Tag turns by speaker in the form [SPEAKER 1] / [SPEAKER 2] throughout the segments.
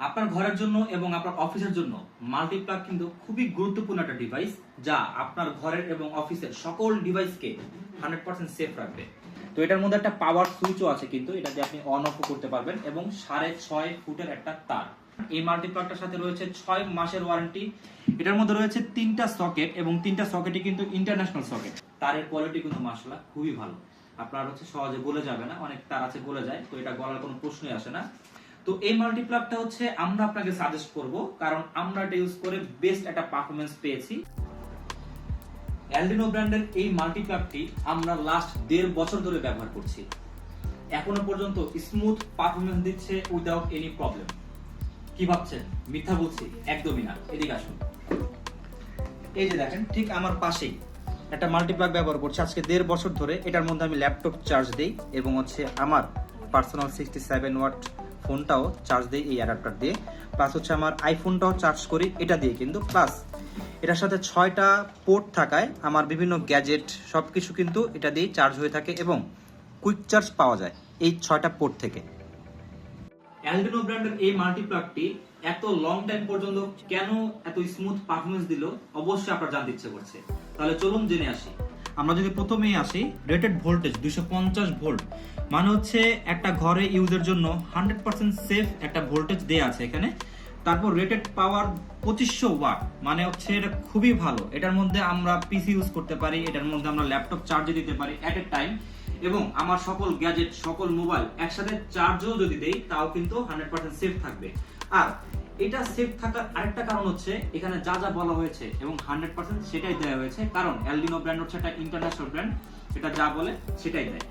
[SPEAKER 1] আপনার ঘরের জন্য এবং আপনার অফিসের জন্য মাল্টিপ্লাগ কিন্তু খুবই গুরুত্বপূর্ণ একটা ডিভাইস যা আপনার ঘরের এবং অফিসের সকল ডিভাইসকে হান্ড্রেড পার্সেন্ট সেফ রাখবে। তো এটার মধ্যে একটা পাওয়ার সুইচও আছে কিন্তু এটা দিয়ে আপনি অন অফ করতে পারবেন এবং সাড়ে ছয় ফুটের একটা তার। এই মাল্টিপ্লাগটার সাথে রয়েছে ছয় মাসের ওয়ারেন্টি এটার মধ্যে রয়েছে তিনটা সকেট এবং তিনটা সকেটই কিন্তু ইন্টারন্যাশনাল সকেট তারের কোয়ালিটি কিন্তু মাসালা খুবই ভালো। আপনার হচ্ছে সহজে গলে যাবে না, অনেক তার আছে গলে যায়, তো এটা গলার কোনো প্রশ্নই আসে না। তো এই মাল্টিপ্লাগটা হচ্ছে আমরা আপনাকে সাজেস্ট করব, কারণ আমরা এটা ইউজ করে বেস্ট একটা পারফরমেন্স পেয়েছি। অ্যালডিনো ব্র্যান্ডের এই মাল্টিপ্লাগটি আমরা লাস্ট দেড় বছর ধরে ব্যবহার করছি। এখনও পর্যন্ত স্মুথ পারফরমেন্স দিচ্ছে উইদাউট এনি প্রবলেম কি ভাবছেন? মিথ্যা বলছি? একদমই না। এদিকে আসুন। এই যে দেখেন, ঠিক আমার পাশেই একটা মাল্টিপ্লাগ ব্যবহার করছি। আজকে দেড় বছর ধরে এটার মধ্যে আমি ল্যাপটপ চার্জ দিই এবং হচ্ছে আমার পার্সোনাল সিক্সটি সেভেন ওয়াট ফোনটাও চার্জ দিই এই অ্যাডাপ্টার দিয়ে প্লাস হচ্ছে আমার আইফোনটাও চার্জ করি, এটা দিয়ে কিন্তু প্লাস এটার সাথে ছয়টা পোর্ট থাকায় আমার বিভিন্ন গ্যাজেট সব কিছু কিন্তু এটা দিয়েই চার্জ হয়ে থাকে এবং কুইক চার্জ পাওয়া যায় এই ছয়টা পোর্ট থেকে। অ্যালডিনো ব্র্যান্ডের এই মাল্টিপ্লাগটি এত লং টাইম পর্যন্ত কেন এত স্মুথ পারফরমেন্স দিল? অবশ্যই আপনার জানতে ইচ্ছে করছে। তাহলে চলুন জেনে আসি। আমরা যদি প্রথমেই আসি রেটেড ভোল্টেজ দুশো পঞ্চাশ ভোল্ট মানে হচ্ছে একটা ঘরে ইউজের জন্য হান্ড্রেড পার্সেন্ট সেফ একটা ভোল্টেজ দেওয়া আছে এখানে। তারপর রেটেড পাওয়ার পঁচিশশো ওয়াট মানে হচ্ছে এটা খুবই ভালো। এটার মধ্যে আমরা পিসি ইউজ করতে পারি, এটার মধ্যে আমরা ল্যাপটপ চার্জে দিতে পারি অ্যাট এ টাইম এবং আমার সকল গ্যাজেট সকল মোবাইল একসাথে চার্জও যদি দেই, তাও কিন্তু হান্ড্রেড পার্সেন্ট সেফ থাকবে। আর এটা সেফ থাকার আরেকটা কারণ হচ্ছে এখানে যা যা বলা হয়েছে এবং হান্ড্রেড পার্সেন্ট সেটাই দেওয়া হয়েছে। কারণ অ্যালডিনো ব্র্যান্ড হচ্ছে একটা ইন্টারন্যাশনাল ব্র্যান্ড এটা যা বলে সেটাই দেয়।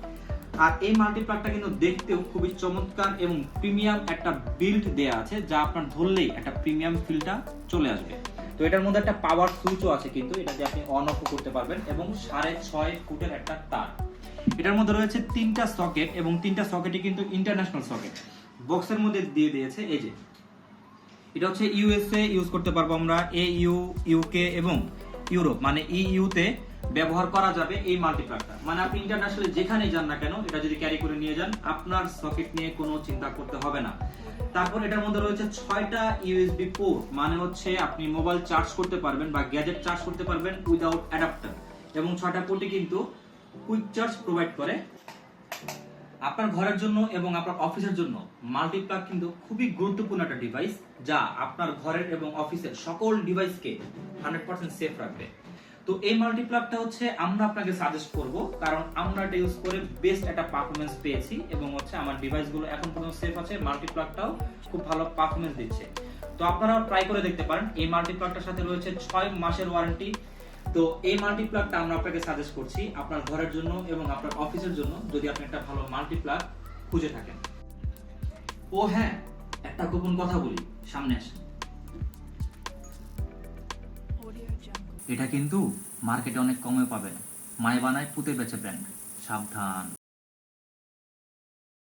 [SPEAKER 1] আর এই মাল্টিপ্লাগটা কিন্তু দেখতেও খুবই চমৎকার এবং প্রিমিয়াম একটা বিল্ড দেয়া আছে, যা আপনার ধরলেই একটা প্রিমিয়াম ফিলটা চলে আসবে। তো এটার মধ্যে একটা পাওয়ার সুইচও আছে কিন্তু, এটা দিয়ে আপনি অন অফ করতে পারবেন এবং সাড়ে ছয় ফুটের একটা তার। এটার মধ্যে রয়েছে তিনটা সকেট এবং তিনটা সকেটই কিন্তু ইন্টারন্যাশনাল সকেট বক্সের মধ্যে দিয়ে দিয়েছে, এই যে এটা হচ্ছে ইউএসএ ইউজ করতে পারব আমরা, এ ইউ, ইউকে এবং ইউরোপ। মানে ইউতে ব্যবহার করা যাবে এই মাল্টিপ্লাগটা মানে আপনি ইন্টারন্যাশনালি যেখানেই যান না কেন, এটা যদি ক্যারি করে নিয়ে যান, আপনার সকেট নিয়ে কোনো চিন্তা করতে হবে না। তারপর এটার মধ্যে রয়েছে ছয়টা ইউএসবি পোর্ট মানে হচ্ছে আপনি মোবাইল চার্জ করতে পারবেন বা গ্যাজেট চার্জ করতে পারবেন উইদাউট অ্যাডাপ্টার এবং ছয়টা পোর্টই কিন্তু কুইক চার্জ প্রোভাইড করে। আপনার ঘরের জন্য এবং আপনার অফিসের জন্য মাল্টিপ্লাগ কিন্তু খুবই গুরুত্বপূর্ণ একটা ডিভাইস যা আপনার ঘরের এবং অফিসের সকল ডিভাইসকে হান্ড্রেড পার্সেন্ট সেফ রাখবে। তো এই মাল্টিপ্লাগটা হচ্ছে আমরা আপনাকে সাজেস্ট করব, কারণ আমরা এটা ইউজ করে বেস্ট একটা পারফরমেন্স পেয়েছি এবং হচ্ছে আমার ডিভাইসগুলো এখন পর্যন্ত সেফ আছে মাল্টিপ্লাগটাও খুব ভালো পারফরমেন্স দিচ্ছে। তো আপনারা ট্রাই করে দেখতে পারেন, এই মাল্টিপ্লাগটার সাথে রয়েছে ছয় মাসের ওয়ারেন্টি তো এই মাল্টিপ্লাগটা আমরা আপনাকে সাজেস্ট করছি আপনার ঘরের জন্য এবং আপনার অফিসের জন্য যদি আপনি একটা ভালো মাল্টিপ্লাগ খুঁজে থাকেন। ও হ্যাঁ একটা গোপন কথা বলি, সামনে আসেন। এটা কিন্তু মার্কেটে অনেক কমে পাবেন। মায় বানায় পুঁতে বেচে ব্র্যান্ড সাবধান।